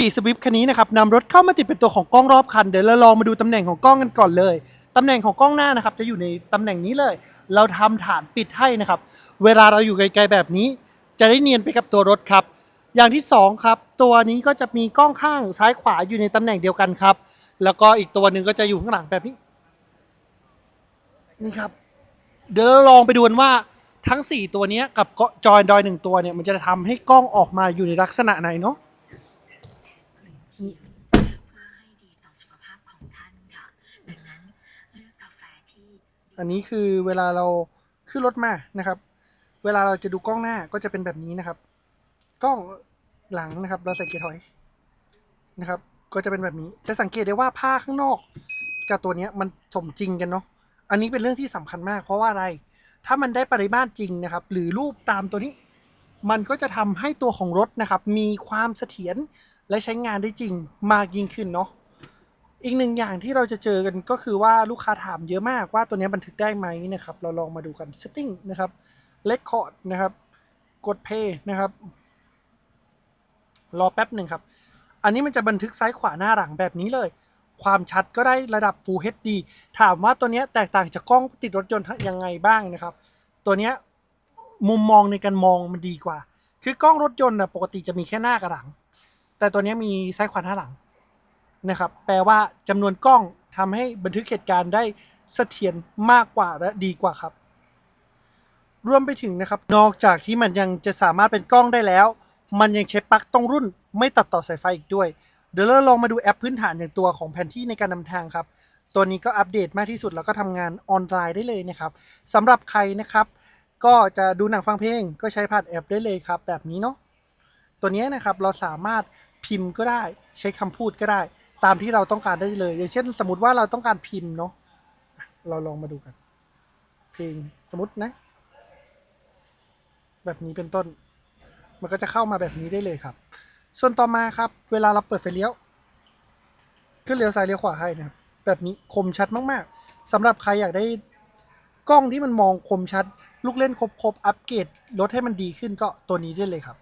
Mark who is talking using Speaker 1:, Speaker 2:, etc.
Speaker 1: ปีสวิฟคันนี้นะครับนำรถเข้ามาติดเป็นตัวของกล้องรอบคัน เดี๋ยวเราลองมาดูตำแหน่งของกล้องกันก่อนเลยตำแหน่งของกล้องหน้านะครับจะอยู่ในตำแหน่งนี้เลย เราทำฐานปิดให้นะครับ เวลาเราอยู่ไกลๆแบบนี้ จะได้เนียนไปกับตัวรถครับ อย่างที่สองครับตัวนี้ก็จะมีกล้องข้างซ้ายขวาอยู่ในตำแหน่งเดียวกันครับ แล้วก็อีกตัวหนึ่งก็จะอยู่ข้างหลังแบบนี้นี่ครับ เดี๋ยวเราลองไปดูกันว่าทั้ง 4 ตัวนี้กับจอยดอยหนึ่งตัวเนี่ยมันจะทำให้กล้องออกมาอยู่ในลักษณะไหนเนาะ
Speaker 2: เพื่อให้ดีต่อสุขภาพของท่านค่ะ ดังนั้นเลือกกาแฟที่
Speaker 1: อันนี้คือเวลาเราขึ้นรถมานะครับ เวลาเราจะดูกล้องหน้าก็จะเป็นแบบนี้นะครับ กล้องหลังนะครับ เราใส่เกียร์ถอยนะครับ ก็จะเป็นแบบนี้จะสังเกตได้ว่าผ้าข้างนอก กับตัวนี้มันสมจริงกันเนาะอันนี้เป็นเรื่องที่สำคัญมาก เพราะว่าอะไรถ้ามันได้ปริมาตรจริงนะครับ หรือรูปตามตัวนี้ มันก็จะทำให้ตัวของรถนะครับ มีความเสถียรและใช้งานได้จริงมากยิ่งขึ้นเนาะ อีกหนึ่งอย่างที่เราจะเจอกันก็คือว่าลูกค้าถามเยอะมากว่าตัวนี้บันทึกได้ไหมนะครับ เราลองมาดูกัน setting นะครับ record นะครับ กด play นะครับ รอแป๊บหนึ่งครับ อันนี้มันจะบันทึกซ้ายขวาหน้าหลังแบบนี้เลย ความชัดก็ได้ระดับ Full HD ถามว่าตัวนี้แตกต่างจากกล้องติดรถยนต์ยังไงบ้างนะครับ ตัวนี้มุมมองในการมองมันดีกว่า คือกล้องรถยนต์นะปกติจะมีแค่หน้ากับหลัง แต่ตัวนี้มีซ้ายขวาหน้าหลัง นะครับ แปลว่าจำนวนกล้องทำให้บันทึกเหตุการณ์ได้เสถียรมากกว่าและดีกว่าครับ รวมไปถึงนะครับ นอกจากที่มันยังจะสามารถเป็นกล้องได้แล้ว มันยังใช้ปลั๊กตรงรุ่น ไม่ตัดต่อสายไฟอีกด้วย เดี๋ยวเราลองมาดูแอปพื้นฐานอย่างตัวของแผนที่ในการนำทางครับ ตัวนี้ก็อัปเดตมากที่สุดแล้วก็ทำงานออนไลน์ได้เลยนะครับสำหรับใครนะครับ ก็จะดูหนังฟังเพลง ก็ใช้ผ่านแอปได้เลยครับ แบบนี้เนาะ ตัวนี้นะครับเราสามารถพิมพ์ก็ได้ ใช้คำพูดก็ได้ ตามที่เราต้องการได้เลย อย่างเช่น สมมติว่าเราต้องการพิมพ์เนาะเราลองมาดูกัน เพลงสมมตินะ แบบนี้เป็นต้น มันก็จะเข้ามาแบบนี้ได้เลยครับ ส่วนต่อมาครับ เวลาเราเปิดไฟเลี้ยวขึ้นเลี้ยวซ้ายเลี้ยวขวาให้นะครับแบบนี้คมชัดมากๆสำหรับใครอยากได้กล้องที่มันมองคมชัด ลูกเล่นครบๆอัปเกรดลดให้มันดีขึ้นก็ตัวนี้ได้เลยครับ